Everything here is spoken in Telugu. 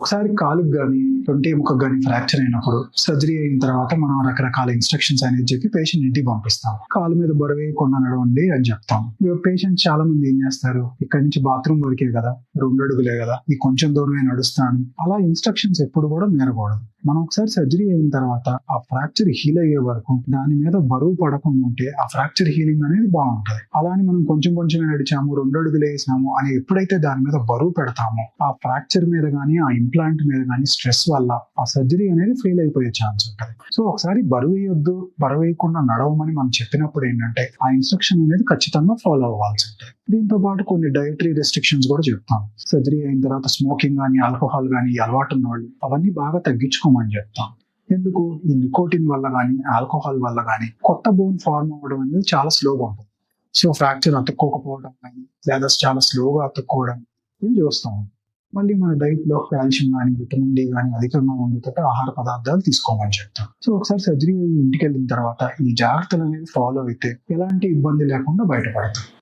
ఒకసారి కాలుకి కానీ ట్వంటీ ఎముకకు కానీ ఫ్రాక్చర్ అయినప్పుడు సర్జరీ అయిన తర్వాత మనం రకరకాల ఇన్స్ట్రక్షన్స్ అనేది చెప్పి పేషెంట్ ఇంటికి పంపిస్తాం. కాలు మీద బరువు వేయకుండా నడవండి అని చెప్తాం. పేషెంట్ చాలా మంది ఏం చేస్తారు? ఇక్కడ నుంచి బాత్రూమ్ వరకే కదా. రెండు అడుగులే కదా ఈ కొంచెం దూరమే నడుస్తాను. అలా ఇన్స్ట్రక్షన్స్ ఎప్పుడు కూడా మేరకూడదు. మనం ఒకసారి సర్జరీ అయిన తర్వాత ఆ ఫ్రాక్చర్ హీల్ అయ్యే వరకు దాని మీద బరువు పడకుండా ఉంటే ఆ ఫ్రాక్చర్ హీలింగ్ అనేది బాగుంటుంది. అలా అని మనం కొంచెం కొంచెం నడిచాము రెండు అడుగులు వేసినాము అని ఎప్పుడైతే దాని మీద బరువు పెడతామో ఆ ఫ్రాక్చర్ మీద కానీ ఆ ఇంప్లాంట్ మీద కానీ స్ట్రెస్ వల్ల ఆ సర్జరీ అనేది ఫెయిల్ అయిపోయే ఛాన్స్ ఉంటుంది. సో ఒకసారి బరువు వేయొద్దు బరువు వేయకుండా నడవమని మనం చెప్పినప్పుడు ఏంటంటే ఆ ఇన్స్ట్రక్షన్ అనేది ఖచ్చితంగా ఫాలో అవ్వాల్సి ఉంటుంది. దీంతో పాటు కొన్ని డైటరీ రెస్ట్రిక్షన్స్ కూడా చెప్తాం. సర్జరీ అయిన తర్వాత స్మోకింగ్ కానీ ఆల్కహాల్ కానీ అలవాటు ఉన్న వాళ్ళు అవన్నీ బాగా తగ్గించుకోమని చెప్తాం. ఎందుకు? ఈ నికోటిన్ వల్ల కానీ ఆల్కహాల్ వల్ల కానీ కొత్త బోన్ ఫార్మ్ అవ్వడం అనేది చాలా స్లోగా ఉంటుంది. సో ఫ్రాక్చర్ అతుక్కోకపోవడం కానీ లేదా చాలా స్లోగా అతుక్కోవడం ఇది చూస్తాం. మళ్ళీ మన డైట్లో కాల్షియం కానీ విటమిన్ డి కానీ అధికంగా ఉండేటట్టు ఆహార పదార్థాలు తీసుకోమని చెప్తాం. సో ఒకసారి సర్జరీ ఇంటికి వెళ్ళిన తర్వాత ఈ జాగ్రత్తలు అనేది ఫాలో అయితే ఎలాంటి ఇబ్బంది లేకుండా బయటపడతాం.